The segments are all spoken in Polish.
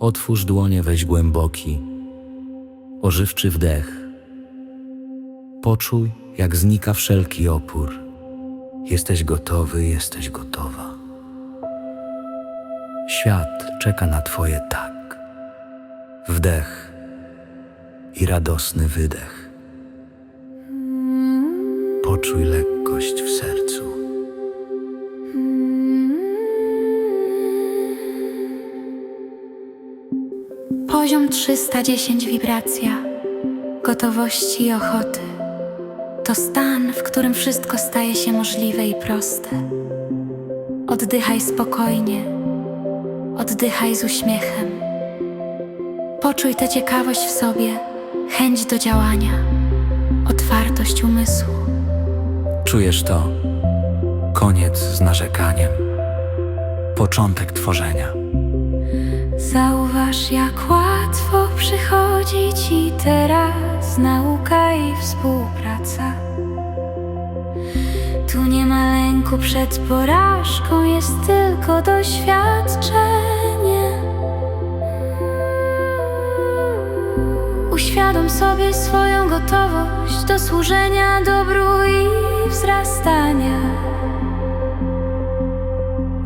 Otwórz dłonie, weź głęboki, ożywczy wdech. Poczuj, jak znika wszelki opór. Jesteś gotowy, jesteś gotowa. Świat czeka na Twoje tak. Wdech i radosny wydech. Poczuj lekkość w sercu. Poziom 310 wibracja, gotowości i ochoty. To stan, w którym wszystko staje się możliwe i proste. Oddychaj spokojnie, oddychaj z uśmiechem. Poczuj tę ciekawość w sobie, chęć do działania, otwartość umysłu. Czujesz to? Koniec z narzekaniem. Początek tworzenia. Zauważ, jak łatwo przychodzi ci teraz nauka i współpraca. Tu nie ma lęku przed porażką, jest tylko doświadczenie. Uświadom sobie swoją gotowość do służenia dobru i wzrastania.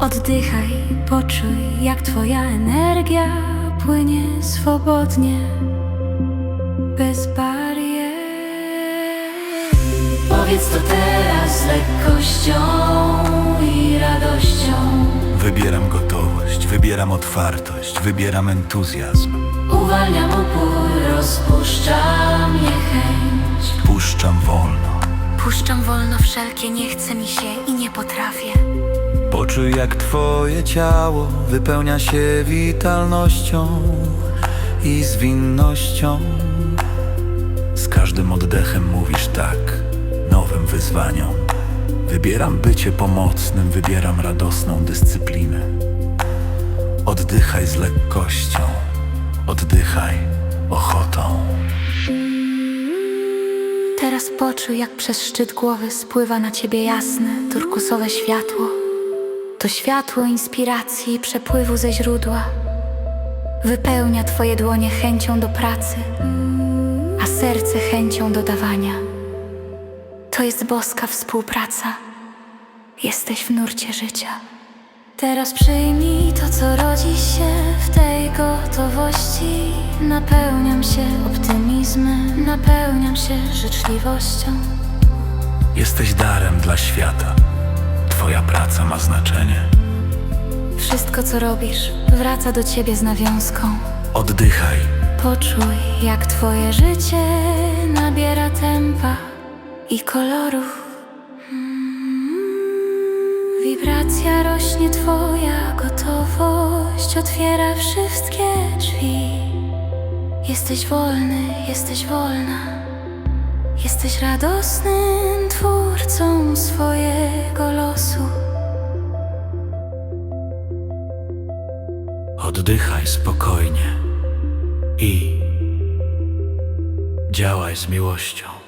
Oddychaj, poczuj, jak Twoja energia płynie swobodnie, bez barier. Powiedz to teraz z lekkością i radością. Wybieram gotowość, wybieram otwartość, wybieram entuzjazm. Uwalniam opór, rozpuszczam niechęć. Puszczam wolno. Puszczam wolno wszelkie nie chce mi się i nie potrafię. Poczuj jak twoje ciało wypełnia się witalnością i zwinnością. Z każdym oddechem mówisz tak nowym wyzwaniom. Wybieram bycie pomocnym, wybieram radosną dyscyplinę. Oddychaj z lekkością, oddychaj ochotą. Teraz poczuj, jak przez szczyt głowy spływa na ciebie jasne, turkusowe światło. To światło inspiracji i przepływu ze źródła. Wypełnia twoje dłonie chęcią do pracy, a serce chęcią do dawania. To jest boska współpraca. Jesteś w nurcie życia. Teraz przyjmij to, co rodzi się w tej gotowości. Napełniam się optymizmem, napełniam się życzliwością. Jesteś darem dla świata. Twoja praca ma znaczenie. Wszystko, co robisz, wraca do ciebie z nawiązką. Oddychaj. Poczuj, jak twoje życie nabiera tempa i kolorów. Mm, Wibracja rośnie, twoja gotowość otwiera wszystkie drzwi. Jesteś wolny, jesteś wolna. Jesteś radosnym twórcą swojego losu. Oddychaj spokojnie i działaj z miłością.